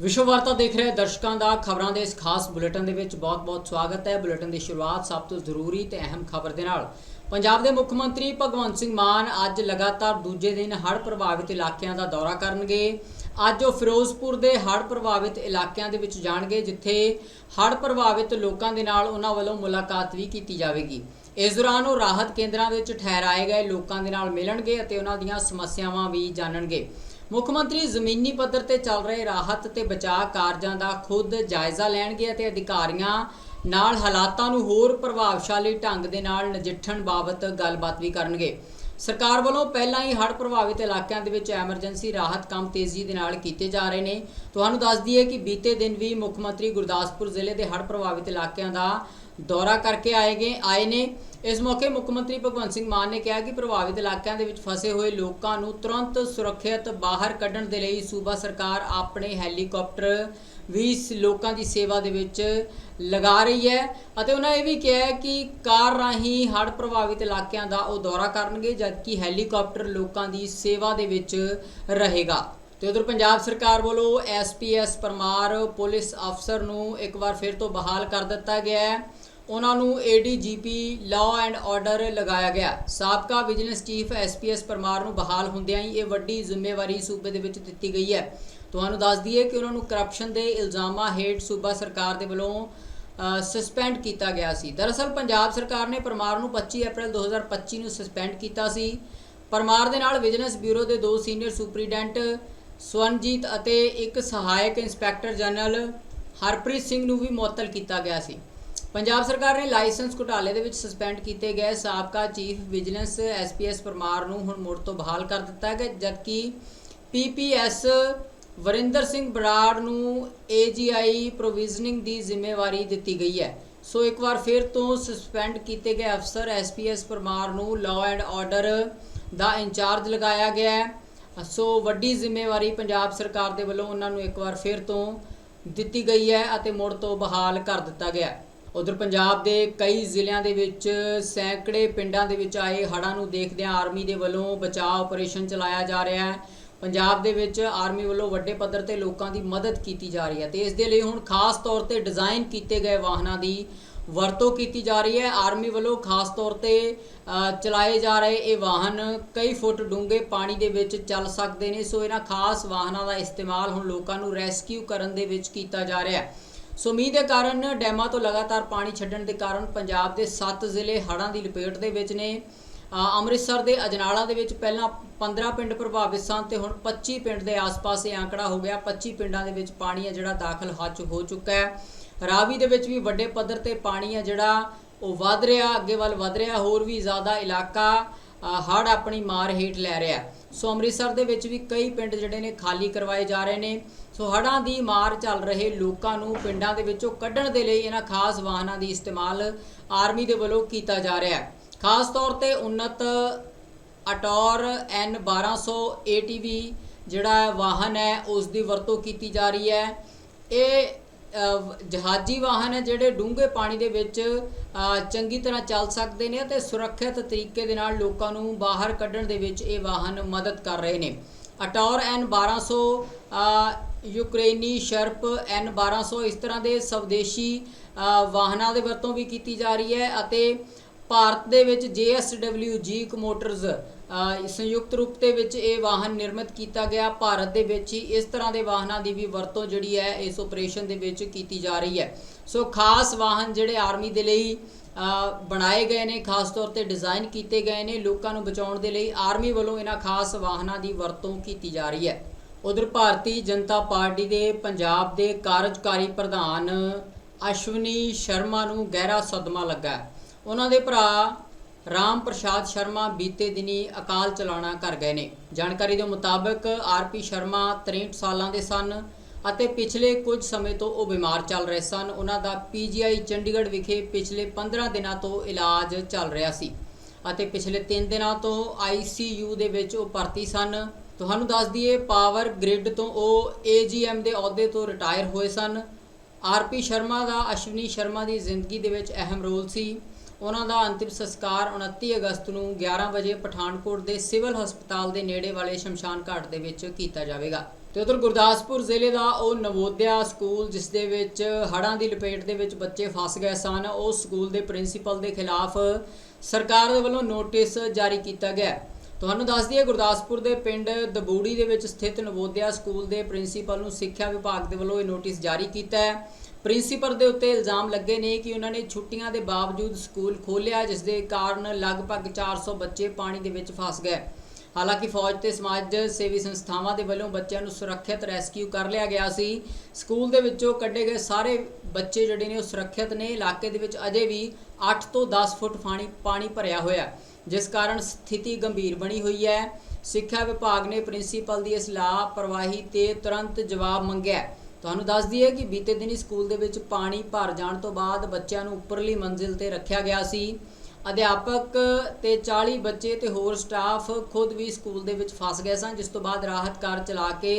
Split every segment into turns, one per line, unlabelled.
ਵਿਸ਼ਵ ਵਾਰਤਾ ਦੇਖ ਰਹੇ ਦਰਸ਼ਕਾਂ ਦਾ ਖਬਰਾਂ ਦੇ ਇਸ ਖਾਸ ਬੁਲੇਟਿਨ ਦੇ ਵਿੱਚ ਬਹੁਤ-ਬਹੁਤ ਸਵਾਗਤ ਹੈ। ਬੁਲੇਟਿਨ ਦੀ ਸ਼ੁਰੂਆਤ ਸਭ ਤੋਂ ਜ਼ਰੂਰੀ ਤੇ ਅਹਿਮ ਖਬਰ ਦੇ ਨਾਲ। ਪੰਜਾਬ ਦੇ ਮੁੱਖ ਮੰਤਰੀ ਭਗਵੰਤ ਸਿੰਘ ਮਾਨ ਅੱਜ ਲਗਾਤਾਰ ਦੂਜੇ ਦਿਨ ਹੜ੍ਹ ਪ੍ਰਭਾਵਿਤ ਇਲਾਕਿਆਂ ਦਾ ਦੌਰਾ ਕਰਨਗੇ। ਅੱਜ ਉਹ ਫਿਰੋਜ਼ਪੁਰ ਦੇ ਹੜ੍ਹ ਪ੍ਰਭਾਵਿਤ ਇਲਾਕਿਆਂ ਦੇ ਵਿੱਚ ਜਾਣਗੇ, ਜਿੱਥੇ ਹੜ੍ਹ ਪ੍ਰਭਾਵਿਤ ਲੋਕਾਂ ਦੇ ਨਾਲ ਉਹਨਾਂ ਵੱਲੋਂ ਮੁਲਾਕਾਤ ਵੀ ਕੀਤੀ ਜਾਵੇਗੀ। ਇਸ ਦੌਰਾਨ ਉਹ ਰਾਹਤ ਕੇਂਦਰਾਂ ਵਿੱਚ ਠਹਿਰਾਏ ਗਏ ਲੋਕਾਂ ਦੇ ਨਾਲ ਮਿਲਣਗੇ ਅਤੇ ਉਹਨਾਂ ਦੀਆਂ ਸਮੱਸਿਆਵਾਂ ਵੀ ਜਾਣਨਗੇ। ਮੁੱਖ ਮੰਤਰੀ ਜ਼ਮੀਨੀ ਪੱਧਰ ਤੇ ਚੱਲ ਰਹੇ ਰਾਹਤ ਤੇ ਬਚਾਅ ਕਾਰਜਾਂ ਦਾ ਖੁਦ ਜਾਇਜ਼ਾ ਲੈਣਗੇ ਅਤੇ ਅਧਿਕਾਰੀਆਂ ਨਾਲ ਹਾਲਾਤਾਂ ਨੂੰ ਹੋਰ ਪ੍ਰਭਾਵਸ਼ਾਲੀ ਢੰਗ ਦੇ ਨਾਲ ਨਜਿੱਠਣ ਬਾਬਤ ਗੱਲਬਾਤ ਵੀ ਕਰਨਗੇ। ਸਰਕਾਰ ਵੱਲੋਂ ਪਹਿਲਾਂ ਹੀ ਹੜ੍ਹ ਪ੍ਰਭਾਵਿਤ ਇਲਾਕਿਆਂ ਦੇ ਵਿੱਚ ਐਮਰਜੈਂਸੀ ਰਾਹਤ ਕੰਮ ਤੇਜ਼ੀ ਦੇ ਨਾਲ ਕੀਤੇ ਜਾ ਰਹੇ ਨੇ। ਤੁਹਾਨੂੰ ਦੱਸ ਦਈਏ ਕਿ ਬੀਤੇ ਦਿਨ ਵੀ ਮੁੱਖ ਮੰਤਰੀ ਗੁਰਦਾਸਪੁਰ ਜ਼ਿਲ੍ਹੇ ਦੇ ਹੜ੍ਹ ਪ੍ਰਭਾਵਿਤ ਇਲਾਕਿਆਂ ਦਾ ਦੌਰਾ ਕਰਕੇ ਆਏਗੇ ਆਏ ਨੇ। ਇਸ ਮੌਕੇ ਮੁੱਖ ਮੰਤਰੀ ਭਗਵੰਤ ਸਿੰਘ ਮਾਨ ਨੇ ਕਿਹਾ ਕਿ ਪ੍ਰਭਾਵਿਤ ਇਲਾਕਿਆਂ ਦੇ ਵਿੱਚ ਫਸੇ ਹੋਏ ਲੋਕਾਂ ਨੂੰ ਤੁਰੰਤ ਸੁਰੱਖਿਅਤ ਬਾਹਰ ਕੱਢਣ ਦੇ ਲਈ ਸੂਬਾ ਸਰਕਾਰ ਆਪਣੇ ਹੈਲੀਕਾਪਟਰ ਵੀ ਇਸ ਲੋਕਾਂ ਦੀ ਸੇਵਾ ਦੇ ਵਿੱਚ ਲਗਾ ਰਹੀ ਹੈ ਅਤੇ ਉਹਨਾਂ ਇਹ ਵੀ ਕਿਹਾ ਕਿ ਕਾਰ ਰਾਹੀਂ ਹੜ੍ਹ ਪ੍ਰਭਾਵਿਤ ਇਲਾਕਿਆਂ ਦਾ ਉਹ ਦੌਰਾ ਕਰਨਗੇ, ਜਦਕਿ ਹੈਲੀਕਾਪਟਰ ਲੋਕਾਂ ਦੀ ਸੇਵਾ ਦੇ ਵਿੱਚ ਰਹੇਗਾ। ਤੇ ਉਧਰ ਪੰਜਾਬ ਸਰਕਾਰ ਵੱਲੋਂ ਐਸਪੀਐਸ ਪਰਮਾਰ ਪੁਲਿਸ ਅਫਸਰ ਨੂੰ ਇੱਕ ਵਾਰ ਫਿਰ ਤੋਂ ਬਹਾਲ ਕਰ ਦਿੱਤਾ ਗਿਆ ਹੈ। ਉਹਨਾਂ ਨੂੰ ਏਡੀਜੀਪੀ ਲਾਅ ਐਂਡ ਆਰਡਰ ਲਗਾਇਆ ਗਿਆ। ਸਾਬਕਾ ਵਿਜੀਲੈਂਸ ਚੀਫ ਐਸਪੀਐਸ ਪਰਮਾਰ ਨੂੰ ਬਹਾਲ ਹੁੰਦਿਆਂ ਹੀ ਇਹ ਵੱਡੀ ਜ਼ਿੰਮੇਵਾਰੀ ਸੂਬੇ ਦੇ ਵਿੱਚ ਦਿੱਤੀ ਗਈ ਹੈ। ਤੁਹਾਨੂੰ ਦੱਸ ਦਈਏ ਕਿ ਉਹਨਾਂ ਨੂੰ ਕਰਪਸ਼ਨ ਦੇ ਇਲਜ਼ਾਮਾਂ ਹੇਠ ਸੂਬਾ ਸਰਕਾਰ ਦੇ ਵੱਲੋਂ ਸਸਪੈਂਡ ਕੀਤਾ ਗਿਆ ਸੀ। ਦਰਅਸਲ ਪੰਜਾਬ ਸਰਕਾਰ ਨੇ ਪਰਮਾਰ ਨੂੰ 25 ਅਪ੍ਰੈਲ 2025 ਨੂੰ ਸਸਪੈਂਡ ਕੀਤਾ ਸੀ। ਪਰਮਾਰ ਦੇ ਨਾਲ ਵਿਜੀਲੈਂਸ ਬਿਊਰੋ ਦੇ ਦੋ ਸੀਨੀਅਰ ਸੁਪਰੀਡੈਂਟ, ਸਵਨਜੀਤ ਅਤੇ ਇੱਕ ਸਹਾਇਕ ਇੰਸਪੈਕਟਰ ਜਨਰਲ ਹਰਪ੍ਰੀਤ ਸਿੰਘ ਨੂੰ ਵੀ ਮੁਅੱਤਲ ਕੀਤਾ ਗਿਆ ਸੀ। ਪੰਜਾਬ ਸਰਕਾਰ ਨੇ ਲਾਇਸੈਂਸ ਘੁਟਾਲੇ ਦੇ ਵਿੱਚ ਸਸਪੈਂਡ ਕੀਤੇ ਗਏ ਸਾਬਕਾ ਚੀਫ ਵਿਜੀਲੈਂਸ ਐਸਪੀਐਸ ਪਰਮਾਰ ਨੂੰ ਹੁਣ ਮੁੜ ਤੋਂ ਬਹਾਲ ਕਰ ਦਿੱਤਾ ਗਿਆ ਜਦਕਿ ਪੀਪੀਐਸ ਵਰਿੰਦਰ ਸਿੰਘ ਬਰਾੜ ਨੂੰ ਏਜੀਆਈ ਪ੍ਰੋਵੀਜ਼ਨਿੰਗ ਦੀ ਜ਼ਿੰਮੇਵਾਰੀ ਦਿੱਤੀ ਗਈ ਹੈ। ਸੋ ਇੱਕ ਵਾਰ ਫਿਰ ਤੋਂ ਸਸਪੈਂਡ ਕੀਤੇ ਗਏ ਅਫਸਰ ਐਸਪੀਐਸ ਪਰਮਾਰ ਨੂੰ ਲਾਅ ਐਂਡ ਆਰਡਰ ਦਾ ਇੰਚਾਰਜ ਲਗਾਇਆ ਗਿਆ ਹੈ। ਸੋ ਵੱਡੀ ਜ਼ਿੰਮੇਵਾਰੀ ਪੰਜਾਬ ਸਰਕਾਰ ਦੇ ਵੱਲੋਂ ਉਹਨਾਂ ਨੂੰ ਇੱਕ ਵਾਰ ਫਿਰ ਤੋਂ ਦਿੱਤੀ ਗਈ ਹੈ ਅਤੇ ਮੁੜ ਤੋਂ ਬਹਾਲ ਕਰ ਦਿੱਤਾ ਗਿਆ ਹੈ। ਉਧਰ ਪੰਜਾਬ ਦੇ ਕਈ ਜ਼ਿਲ੍ਹਿਆਂ ਦੇ ਵਿੱਚ ਸੈਂਕੜੇ ਪਿੰਡਾਂ ਦੇ ਵਿੱਚ ਆਏ ਹੜ੍ਹਾਂ ਨੂੰ ਦੇਖਦਿਆਂ ਆਰਮੀ ਦੇ ਵੱਲੋਂ ਬਚਾਅ ਆਪਰੇਸ਼ਨ ਚਲਾਇਆ ਜਾ ਰਿਹਾ ਹੈ। ਪੰਜਾਬ ਦੇ ਵਿੱਚ ਆਰਮੀ ਵੱਲੋਂ ਵੱਡੇ ਪੱਧਰ ਤੇ ਲੋਕਾਂ ਦੀ ਮਦਦ ਕੀਤੀ ਜਾ ਰਹੀ ਹੈ ਤੇ ਇਸ ਦੇ ਲਈ ਹੁਣ ਖਾਸ ਤੌਰ ਤੇ ਡਿਜ਼ਾਈਨ ਕੀਤੇ ਗਏ ਵਾਹਨਾਂ ਦੀ ਵਰਤੋਂ ਕੀਤੀ ਜਾ ਰਹੀ ਹੈ। ਆਰਮੀ ਵੱਲੋਂ ਖਾਸ ਤੌਰ ਤੇ ਚਲਾਏ ਜਾ ਰਹੇ ਇਹ ਵਾਹਨ ਕਈ ਫੁੱਟ ਡੂੰਘੇ ਪਾਣੀ ਦੇ ਵਿੱਚ ਚੱਲ ਸਕਦੇ ਨੇ, ਸੋ ਇਹਨਾਂ ਖਾਸ ਵਾਹਨਾਂ ਦਾ ਇਸਤੇਮਾਲ ਹੁਣ ਲੋਕਾਂ ਨੂੰ ਰੈਸਕਿਊ ਕਰਨ ਦੇ ਵਿੱਚ ਕੀਤਾ ਜਾ ਰਿਹਾ ਹੈ। ਸੋ ਮੀਂਹ ਦੇ ਕਾਰਨ ਡੈਮਾਂ ਤੋਂ ਲਗਾਤਾਰ ਪਾਣੀ ਛੱਡਣ ਦੇ ਕਾਰਨ ਪੰਜਾਬ ਦੇ 7 ਜ਼ਿਲ੍ਹੇ ਹੜ੍ਹਾਂ ਦੀ ਲਪੇਟ ਦੇ ਵਿੱਚ ਨੇ। ਅੰਮ੍ਰਿਤਸਰ ਦੇ ਅਜਨਾਲਾ ਦੇ ਵਿੱਚ ਪਹਿਲਾਂ 15 ਪਿੰਡ ਪ੍ਰਭਾਵਿਤ ਸਨ ਤੇ ਹੁਣ 25 ਪਿੰਡ ਦੇ ਆਸ-ਪਾਸ ਇਹ ਆંકੜਾ ਹੋ ਗਿਆ। 25 ਪਿੰਡਾਂ ਦੇ ਵਿੱਚ ਪਾਣੀ ਹੈ ਜਿਹੜਾ ਦਾਖਲ ਹੱਚ ਹੋ ਚੁੱਕਾ ਹੈ। ਰਾਵੀ ਦੇ ਵਿੱਚ ਵੀ ਵੱਡੇ ਪੱਧਰ ਤੇ ਪਾਣੀ ਹੈ ਜਿਹੜਾ ਉਹ ਵੱਧ ਰਿਹਾ, ਅੱਗੇ ਵੱਲ ਵੱਧ ਰਿਹਾ, ਹੋਰ ਵੀ ਜ਼ਿਆਦਾ ਇਲਾਕਾ ਹੜ ਆਪਣੀ ਮਾਰ ਹੇਠ ਲੈ ਰਿਹਾ ਸੋ ਅੰਮ੍ਰਿਤਸਰ ਦੇ ਵਿੱਚ ਵੀ ਕਈ ਪਿੰਡ ਜਿਹੜੇ ਨੇ ਖਾਲੀ ਕਰਵਾਏ ਜਾ ਰਹੇ ਨੇ। ਸੋ ਹੜ੍ਹਾਂ ਦੀ ਮਾਰ ਚੱਲ ਰਹੇ ਲੋਕਾਂ ਨੂੰ ਪਿੰਡਾਂ ਦੇ ਵਿੱਚੋਂ ਕੱਢਣ ਦੇ ਲਈ ਇਹਨਾਂ ਖਾਸ ਵਾਹਨਾਂ ਦੀ ਇਸਤੇਮਾਲ ਆਰਮੀ ਦੇ ਵੱਲੋਂ ਕੀਤਾ ਜਾ ਰਿਹਾ ਹੈ। ਖਾਸ ਤੌਰ ਤੇ ਉન્નਤ ਅਟੌਰ ਐਨ 1200 ATV ਜਿਹੜਾ ਵਾਹਨ ਹੈ, ਉਸ ਦੀ ਵਰਤੋਂ ਕੀਤੀ ਜਾ ਰਹੀ ਹੈ। ਇਹ ਜਹਾਜ਼ੀ ਵਾਹਨ ਹੈ ਜਿਹੜੇ ਡੂੰਘੇ ਪਾਣੀ ਦੇ ਵਿੱਚ ਚੰਗੀ ਤਰ੍ਹਾਂ ਚੱਲ ਸਕਦੇ ਨੇ ਅਤੇ ਸੁਰੱਖਿਅਤ ਤਰੀਕੇ ਦੇ ਨਾਲ ਲੋਕਾਂ ਨੂੰ ਬਾਹਰ ਕੱਢਣ ਦੇ ਵਿੱਚ ਇਹ ਵਾਹਨ ਮਦਦ ਕਰ ਰਹੇ ਨੇ। ਅਟੌਰ ਐਨ 1200 ਅ, ਯੂਕਰੇਨੀ ਸ਼ਰਪ ਐਨ 1200 ਇਸ ਤਰ੍ਹਾਂ ਦੇ ਸਵਦੇਸ਼ੀ ਵਾਹਨਾਂ ਦੇ ਵਰਤੋਂ ਵੀ ਕੀਤੀ ਜਾ ਰਹੀ ਹੈ ਅਤੇ ਭਾਰਤ ਦੇ ਵਿੱਚ JSW ਜੀਕ ਮੋਟਰਸ ਅ, ਸੰਯੁਕਤ ਰੂਪ ਦੇ ਵਿੱਚ ਇਹ ਵਾਹਨ ਨਿਰਮਿਤ ਕੀਤਾ ਗਿਆ। ਭਾਰਤ ਦੇ ਵਿੱਚ ਹੀ ਇਸ ਤਰ੍ਹਾਂ ਦੇ ਵਾਹਨਾਂ ਦੀ ਵੀ ਵਰਤੋਂ ਜਿਹੜੀ ਹੈ, ਇਸ ਆਪਰੇਸ਼ਨ ਦੇ ਵਿੱਚ ਕੀਤੀ ਜਾ ਰਹੀ ਹੈ। ਸੋ ਖਾਸ ਵਾਹਨ ਜਿਹੜੇ ਆਰਮੀ ਦੇ ਲਈ ਬਣਾਏ ਗਏ ਨੇ, ਖਾਸ ਤੌਰ ਤੇ ਡਿਜ਼ਾਈਨ ਕੀਤੇ ਗਏ ਨੇ ਲੋਕਾਂ ਨੂੰ ਬਚਾਉਣ ਦੇ ਲਈ ਆਰਮੀ ਵੱਲੋਂ ਇਹਨਾਂ ਖਾਸ ਵਾਹਨਾਂ ਦੀ ਵਰਤੋਂ ਕੀਤੀ ਜਾ ਰਹੀ ਹੈ। ਉਧਰ ਭਾਰਤੀ ਜਨਤਾ ਪਾਰਟੀ ਦੇ ਪੰਜਾਬ ਦੇ ਕਾਰਜਕਾਰੀ ਪ੍ਰਧਾਨ ਅਸ਼ਵਨੀ ਸ਼ਰਮਾ ਨੂੰ ਗਹਿਰਾ ਸਦਮਾ ਲੱਗਾ ਉਹਨਾਂ ਦੇ ਭਰਾ ਰਾਮ ਪ੍ਰਸਾਦ ਸ਼ਰਮਾ ਬੀਤੇ ਦਿਨੀ ਅਕਾਲ ਚਲਾਣਾ ਕਰ ਗਏ ਨੇ। ਜਾਣਕਾਰੀ ਦੇ ਮੁਤਾਬਕ ਆਰਪੀ ਸ਼ਰਮਾ 63 ਸਾਲਾਂ ਦੇ ਸਨ ਅਤੇ ਪਿਛਲੇ ਕੁਝ ਸਮੇਂ ਤੋਂ ਉਹ ਬਿਮਾਰ ਚੱਲ ਰਹੇ ਸਨ। ਉਹਨਾਂ ਦਾ ਪੀਜੀਆਈ ਚੰਡੀਗੜ੍ਹ ਵਿਖੇ ਪਿਛਲੇ 15 ਦਿਨਾਂ ਤੋਂ ਇਲਾਜ ਚੱਲ ਰਿਹਾ ਸੀ ਅਤੇ ਪਿਛਲੇ 3 ਦਿਨਾਂ ਤੋਂ ਆਈਸੀਯੂ ਦੇ ਵਿੱਚ ਉਹ ਭਰਤੀ ਸਨ। ਤੁਹਾਨੂੰ ਦੱਸ ਦਈਏ, ਪਾਵਰ ਗ੍ਰਿਡ ਤੋਂ ਉਹ ਏਜੀਐਮ ਦੇ ਅਹੁਦੇ ਤੋਂ ਰਿਟਾਇਰ ਹੋਏ ਸਨ। ਆਰਪੀ ਸ਼ਰਮਾ ਦਾ ਅਸ਼ਵਨੀ ਸ਼ਰਮਾ ਦੀ ਜ਼ਿੰਦਗੀ ਦੇ ਵਿੱਚ ਅਹਿਮ ਰੋਲ ਸੀ। ਉਹਨਾਂ ਦਾ ਅੰਤਿਮ ਸੰਸਕਾਰ 29 ਅਗਸਤ ਨੂੰ 11 ਵਜੇ ਪਠਾਨਕੋਟ ਦੇ ਸਿਵਲ ਹਸਪਤਾਲ ਦੇ ਨੇੜੇ ਵਾਲੇ ਸ਼ਮਸ਼ਾਨ ਘਾਟ ਦੇ ਵਿੱਚ ਕੀਤਾ ਜਾਵੇਗਾ। ਤੇ ਉਧਰ ਗੁਰਦਾਸਪੁਰ ਜ਼ਿਲ੍ਹੇ ਦਾ ਉਹ ਨਵੋਦਿਆ ਸਕੂਲ, ਜਿਸ ਦੇ ਵਿੱਚ ਹੜ੍ਹਾਂ ਦੀ ਲਪੇਟ ਦੇ ਵਿੱਚ ਬੱਚੇ ਫਸ ਗਏ ਸਨ, ਉਸ ਸਕੂਲ ਦੇ ਪ੍ਰਿੰਸੀਪਲ ਦੇ ਖਿਲਾਫ ਸਰਕਾਰ ਦੇ ਵੱਲੋਂ ਨੋਟਿਸ ਜਾਰੀ ਕੀਤਾ ਗਿਆ। ਤੁਹਾਨੂੰ ਦੱਸ ਦਈਏ, ਗੁਰਦਾਸਪੁਰ ਦੇ ਪਿੰਡ ਦਬੂੜੀ ਦੇ ਵਿੱਚ ਸਥਿਤ ਨਵੋਦਿਆ ਸਕੂਲ ਦੇ ਪ੍ਰਿੰਸੀਪਲ ਨੂੰ ਸਿੱਖਿਆ ਵਿਭਾਗ ਦੇ ਵੱਲੋਂ ਇਹ ਨੋਟਿਸ ਜਾਰੀ ਕੀਤਾ ਹੈ। ਪ੍ਰਿੰਸੀਪਲ ਦੇ ਉੱਤੇ ਇਲਜ਼ਾਮ ਲੱਗੇ ਨੇ ਕਿ ਉਹਨਾਂ ਨੇ ਛੁੱਟੀਆਂ ਦੇ ਬਾਵਜੂਦ ਸਕੂਲ ਖੋਲ੍ਹਿਆ, ਜਿਸ ਦੇ ਕਾਰਨ ਲਗਭਗ 400 ਬੱਚੇ ਪਾਣੀ ਦੇ ਵਿੱਚ ਫਸ ਗਏ। ਹਾਲਾਂਕਿ ਫੌਜ ਤੇ ਸਮਾਜ ਸੇਵੀ ਸੰਸਥਾਵਾਂ ਦੇ ਵੱਲੋਂ ਬੱਚਿਆਂ ਨੂੰ ਸੁਰੱਖਿਅਤ ਰੈਸਕਿਊ ਕਰ ਲਿਆ ਗਿਆ ਸੀ। ਸਕੂਲ ਦੇ ਵਿੱਚੋਂ ਕੱਢੇ ਗਏ ਸਾਰੇ ਬੱਚੇ ਜਿਹੜੇ ਨੇ ਉਹ ਸੁਰੱਖਿਅਤ ਨੇ। ਇਲਾਕੇ ਦੇ ਵਿੱਚ ਅਜੇ ਵੀ 8 ਤੋਂ 10 ਫੁੱਟ ਪਾਣੀ ਪਾਣੀ ਭਰਿਆ ਹੋਇਆ ਜਿਸ ਕਾਰਨ ਸਥਿਤੀ ਗੰਭੀਰ ਬਣੀ ਹੋਈ ਹੈ। ਸਿੱਖਿਆ ਵਿਭਾਗ ਨੇ ਪ੍ਰਿੰਸੀਪਲ ਦੀ ਇਸ ਲਾਪਰਵਾਹੀ ਤੇ ਤੁਰੰਤ ਜਵਾਬ ਮੰਗਿਆ ਤੁਹਾਨੂੰ ਦੱਸ ਦਈਏ ਕਿ ਬੀਤੇ ਦਿਨੀ ਸਕੂਲ ਦੇ ਵਿੱਚ ਪਾਣੀ ਭਰ ਜਾਣ ਤੋਂ ਬਾਅਦ ਬੱਚਿਆਂ ਨੂੰ ਉੱਪਰਲੀ ਮੰਜ਼ਿਲ ਤੇ ਰੱਖਿਆ ਗਿਆ ਸੀ। ਅਧਿਆਪਕ ਤੇ 40 ਬੱਚੇ ਤੇ ਹੋਰ ਸਟਾਫ ਖੁਦ ਵੀ ਸਕੂਲ ਦੇ ਵਿੱਚ ਫਸ ਗਏ ਸਨ, ਜਿਸ ਤੋਂ ਬਾਅਦ ਰਾਹਤ ਕਾਰ ਚਲਾ ਕੇ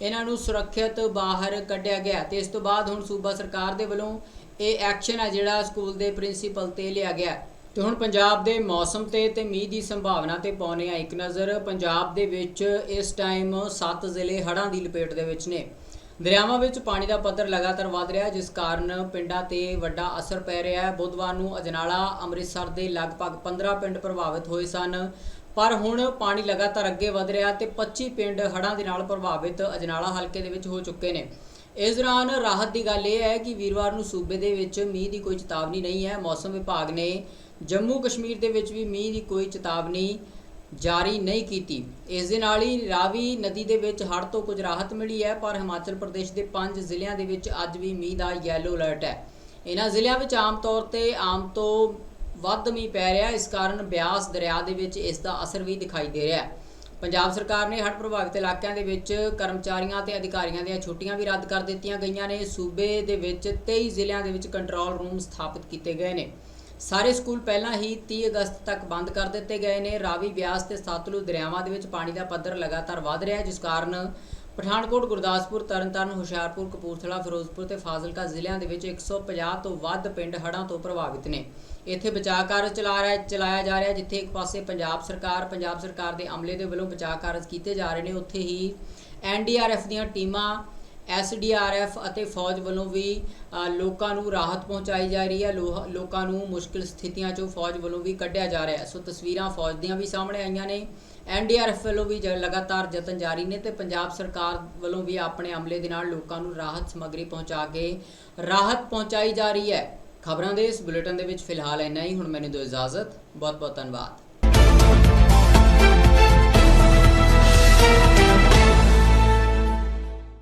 ਇਹਨਾਂ ਨੂੰ ਸੁਰੱਖਿਅਤ ਬਾਹਰ ਕੱਢਿਆ ਗਿਆ ਤੇ ਇਸ ਤੋਂ ਬਾਅਦ ਹੁਣ ਸੂਬਾ ਸਰਕਾਰ ਦੇ ਵੱਲੋਂ ਇਹ ਐਕਸ਼ਨ ਹੈ ਜਿਹੜਾ ਸਕੂਲ ਦੇ ਪ੍ਰਿੰਸੀਪਲ ਤੇ ਲਿਆ ਗਿਆ ਹੈ। ਤੇ ਹੁਣ ਪੰਜਾਬ ਦੇ ਮੌਸਮ ਤੇ ਤੇ ਮੀਂਹ ਦੀ ਸੰਭਾਵਨਾ ਤੇ ਪਾਉਨੇ ਆ ਇੱਕ ਨਜ਼ਰ, ਪੰਜਾਬ ਦੇ ਵਿੱਚ ਇਸ ਟਾਈਮ 7 ਜ਼ਿਲ੍ਹੇ ਹੜ੍ਹਾਂ ਦੀ ਲਪੇਟ ਦੇ ਵਿੱਚ ਨੇ ਦਰਿਆਵਾਂ ਵਿੱਚ ਪਾਣੀ ਦਾ ਪੱਧਰ ਲਗਾਤਾਰ ਵਧ ਰਿਹਾ ਹੈ, ਜਿਸ ਕਾਰਨ ਪਿੰਡਾਂ ਤੇ ਵੱਡਾ ਅਸਰ ਪੈ ਰਿਹਾ ਹੈ। ਬੁੱਧਵਾਰ ਨੂੰ ਅਜਨਾਲਾ ਅੰਮ੍ਰਿਤਸਰ ਦੇ ਲਗਭਗ 15 ਪਿੰਡ ਪ੍ਰਭਾਵਿਤ ਹੋਏ ਸਨ। ਪਰ ਹੁਣ ਪਾਣੀ ਲਗਾਤਾਰ ਅੱਗੇ ਵਧ ਰਿਹਾ ਤੇ 25 ਪਿੰਡ ਹੜ੍ਹਾਂ ਦੇ ਨਾਲ ਪ੍ਰਭਾਵਿਤ ਅਜਨਾਲਾ ਹਲਕੇ ਦੇ ਵਿੱਚ ਹੋ ਚੁੱਕੇ ਨੇ। ਇਸ ਦੌਰਾਨ ਰਾਹਤ ਦੀ ਗੱਲ ਇਹ ਹੈ ਕਿ ਵੀਰਵਾਰ ਨੂੰ ਸੂਬੇ ਦੇ ਵਿੱਚ ਮੀਂਹ ਦੀ ਕੋਈ ਚੇਤਾਵਨੀ ਨਹੀਂ ਹੈ। ਮੌਸਮ ਵਿਭਾਗ ਨੇ ਜੰਮੂ ਕਸ਼ਮੀਰ ਦੇ ਵਿੱਚ ਵੀ ਮੀਂਹ ਦੀ ਕੋਈ ਚੇਤਾਵਨੀ ਜਾਰੀ ਨਹੀਂ ਕੀਤੀ। ਇਸ ਦੇ ਨਾਲ ਹੀ ਰਾਵੀ ਨਦੀ ਦੇ ਵਿੱਚ ਹੜ੍ਹ ਤੋਂ ਕੁਝ ਰਾਹਤ ਮਿਲੀ ਹੈ, ਪਰ ਹਿਮਾਚਲ ਪ੍ਰਦੇਸ਼ ਦੇ ਪੰਜ ਜ਼ਿਲ੍ਹਿਆਂ ਦੇ ਵਿੱਚ ਅੱਜ ਵੀ ਮੀਂਹ ਦਾ ਯੈਲੋ ਅਲਰਟ ਹੈ। ਇਹਨਾਂ ਜ਼ਿਲ੍ਹਿਆਂ ਵਿੱਚ ਆਮ ਤੌਰ ਤੇ ਆਮ ਤੋਂ ਵੱਧ ਮੀਂਹ ਪੈ ਰਿਹਾ ਇਸ ਕਾਰਨ ਬਿਆਸ ਦਰਿਆ ਦੇ ਵਿੱਚ ਇਸ ਦਾ ਅਸਰ ਵੀ ਦਿਖਾਈ ਦੇ ਰਿਹਾ ਹੈ। ਪੰਜਾਬ ਸਰਕਾਰ ਨੇ ਹੜ੍ਹ ਪ੍ਰਭਾਵਿਤ ਇਲਾਕਿਆਂ ਦੇ ਵਿੱਚ ਕਰਮਚਾਰੀਆਂ ਤੇ ਅਧਿਕਾਰੀਆਂ ਦੀਆਂ ਛੁੱਟੀਆਂ ਵੀ ਰੱਦ ਕਰ ਦਿੱਤੀਆਂ ਗਈਆਂ ਨੇ। ਸੂਬੇ ਦੇ ਵਿੱਚ 23 ਜ਼ਿਲ੍ਹਿਆਂ ਦੇ ਵਿੱਚ ਕੰਟਰੋਲ ਰੂਮ ਸਥਾਪਿਤ ਕੀਤੇ ਗਏ ਨੇ। ਸਾਰੇ ਸਕੂਲ ਪਹਿਲਾਂ ਹੀ 30 ਅਗਸਤ ਤੱਕ ਬੰਦ ਕਰ ਦਿੱਤੇ ਗਏ ਨੇ। ਰਾਵੀ ਬਿਆਸ ਤੇ ਸਤਲੁਜ ਦਰਿਆਵਾਂ ਦੇ ਵਿੱਚ ਪਾਣੀ ਦਾ ਪੱਧਰ ਲਗਾਤਾਰ ਵਧ ਰਿਹਾ ਹੈ, ਜਿਸ ਕਾਰਨ ਪਠਾਨਕੋਟ, ਗੁਰਦਾਸਪੁਰ, ਤਰਨਤਾਰਨ, ਹੁਸ਼ਿਆਰਪੁਰ, ਕਪੂਰਥਲਾ, ਫਿਰੋਜ਼ਪੁਰ ਤੇ ਫਾਜ਼ਿਲਕਾ ਜ਼ਿਲ੍ਹਿਆਂ ਦੇ ਵਿੱਚ 150 ਤੋਂ ਵੱਧ ਪਿੰਡ ਹੜ੍ਹਾਂ ਤੋਂ ਪ੍ਰਭਾਵਿਤ ਨੇ। ਇੱਥੇ ਬਚਾਅ ਕਾਰਜ ਚਲਾ ਰਿਹਾ ਚਲਾਇਆ ਜਾ ਰਿਹਾ ਜਿੱਥੇ ਇੱਕ ਪਾਸੇ ਪੰਜਾਬ ਸਰਕਾਰ ਪੰਜਾਬ ਸਰਕਾਰ ਦੇ ਅਮਲੇ ਦੇ ਵੱਲੋਂ ਬਚਾਅ ਕਾਰਜ ਕੀਤੇ ਜਾ ਰਹੇ ਨੇ। ਉੱਥੇ ਹੀ ਐਨਡੀਆਰਐਫ ਦੀਆਂ ਟੀਮਾਂ ਐਸਡੀਆਰਐਫ ਅਤੇ ਫੌਜ ਵੱਲੋਂ ਵੀ ਲੋਕਾਂ ਨੂੰ ਰਾਹਤ ਪਹੁੰਚਾਈ ਜਾ ਰਹੀ ਹੈ। ਲੋਕਾਂ ਨੂੰ ਮੁਸ਼ਕਲ ਸਥਿਤੀਆਂ ਚੋਂ ਫੌਜ ਵੱਲੋਂ ਵੀ ਕੱਢਿਆ ਜਾ ਰਿਹਾ ਸੋ ਤਸਵੀਰਾਂ ਫੌਜ ਦੀਆਂ ਵੀ ਸਾਹਮਣੇ ਆਈਆਂ ਨੇ। ਐਨਡੀਆਰਐਫ ਵੱਲੋਂ ਵੀ ਲਗਾਤਾਰ ਯਤਨ ਜਾਰੀ ਨੇ ਤੇ ਪੰਜਾਬ ਸਰਕਾਰ ਵੱਲੋਂ ਵੀ ਆਪਣੇ ਅਮਲੇ ਦੇ ਨਾਲ ਲੋਕਾਂ ਨੂੰ ਰਾਹਤ ਸਮੱਗਰੀ ਪਹੁੰਚਾ ਕੇ ਰਾਹਤ ਪਹੁੰਚਾਈ ਜਾ ਰਹੀ ਹੈ। ਖਬਰਾਂ ਦੇ ਇਸ ਬੁਲੇਟਨ ਦੇ ਵਿੱਚ ਫਿਲਹਾਲ ਇੰਨਾ ਹੀ। ਹੁਣ ਮੈਨੂੰ ਦਿਓ ਇਜਾਜ਼ਤ। ਬਹੁਤ ਬਹੁਤ ਧੰਨਵਾਦ।